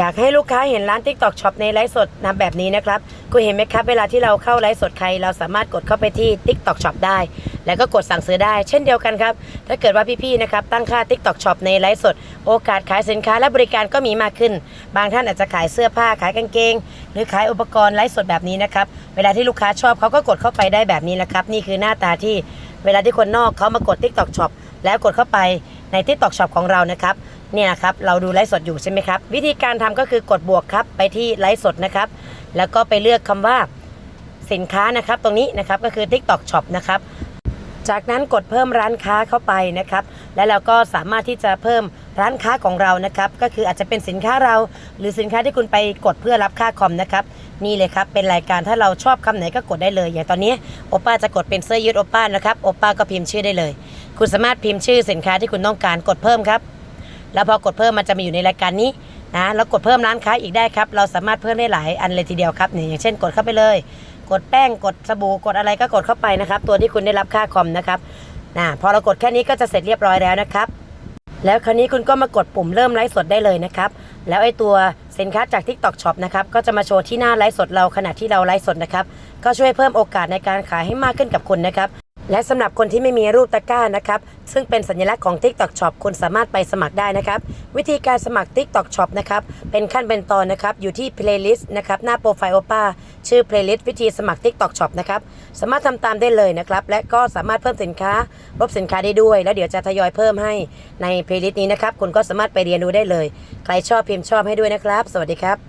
อยากให้ลูกค้าเห็นร้าน TikTok Shop ในไลฟ์สดนะแบบนี้นะครับคุณเห็นไหมครับ เวลาที่เราเข้าไลฟ์สดใคร เราสามารถกดเข้าไปที่ TikTok Shop ได้ แล้วก็กดสั่งซื้อได้ เช่นเดียวกันครับ ถ้าเกิดว่าพี่ๆนะครับตั้งค่า TikTok Shop ในไลฟ์สด โอกาสขายสินค้าและบริการก็มีมากขึ้น บางท่านอาจจะขายเสื้อผ้าขายกางเกง หรือขายอุปกรณ์ไลฟ์สดแบบนี้นะครับเวลาที่ลูกค้าชอบเขาก็กดเข้าไปได้แบบนี้นะครับนี่คือหน้าตาที่เวลาที่คนนอกเขามากด TikTok Shop แล้วกดเข้าไป ใน TikTok Shop ของเรานะครับเนี่ยครับเราดูไลฟ์สดอยู่ใช่ไหมครับวิธีการทำก็คือกดบวกครับไปที่ไลฟ์สดนะครับแล้วก็ไปเลือกคำว่าสินค้านะครับตรงนี้นะครับก็คือ TikTok Shop นะครับจากนั้นกดเพิ่มร้านค้าเข้าไปนะครับ และเราก็สามารถที่จะเพิ่มร้านค้าของเรานะครับ ก็คืออาจจะเป็นสินค้าเรา หรือสินค้าที่คุณไปกดเพื่อรับค่าคอมนะครับ นี่เลยครับ เป็นรายการถ้าเราชอบคำไหนก็กดได้เลย อย่างตอนนี้โอป้าจะกดเป็นเสื้อยืดโอป้านะครับโอป้าก็พิมพ์ชื่อได้เลย คุณสามารถพิมพ์ชื่อสินค้าที่คุณต้องการกดเพิ่มครับ แล้วพอกดเพิ่มมันจะมาอยู่ในรายการนี้นะแล้วกดเพิ่มร้านค้าอีกได้ครับ เราสามารถเพิ่มได้หลายอันเลยทีเดียวครับนี่อย่างเช่น กดเข้าไปเลย กดแป้งกดสบู่กดอะไรก็กดเข้าไปนะครับ ตัวที่คุณได้รับค่าคอมนะครับนะพอเรากดแค่นี้ก็จะเสร็จเรียบร้อยแล้วนะครับ แล้วคราวนี้คุณก็มากดปุ่มเริ่มไลฟ์สดได้เลยนะครับ แล้วไอ้ตัวสินค้าจาก TikTok Shop นะครับ ก็จะมาโชว์ที่หน้าไลฟ์สดเราขณะที่เราไลฟ์สดนะครับ ก็ช่วยเพิ่มโอกาสในการขายให้มากขึ้นกับคุณนะครับ และสำหรับคนที่ไม่มีรูปตะกร้านะครับ ซึ่งเป็นสัญลักษณ์ของ TikTok Shop คุณสามารถไปสมัครได้นะครับ วิธีการสมัคร TikTok Shop นะครับ เป็นขั้นเป็นตอนนะครับ อยู่ที่ playlist นะครับ หน้าโปรไฟล์โอป้าชื่อ playlist วิธีสมัคร TikTok Shop นะครับ สามารถทำตามได้เลยนะครับ และก็สามารถเพิ่มสินค้าลบสินค้าได้ด้วย แล้วเดี๋ยวจะทยอยเพิ่มให้ใน playlist นี้นะครับ คุณก็สามารถไปเรียนรู้ได้เลย ใครชอบพิมพ์ชอบให้ด้วยนะครับ สวัสดีครับ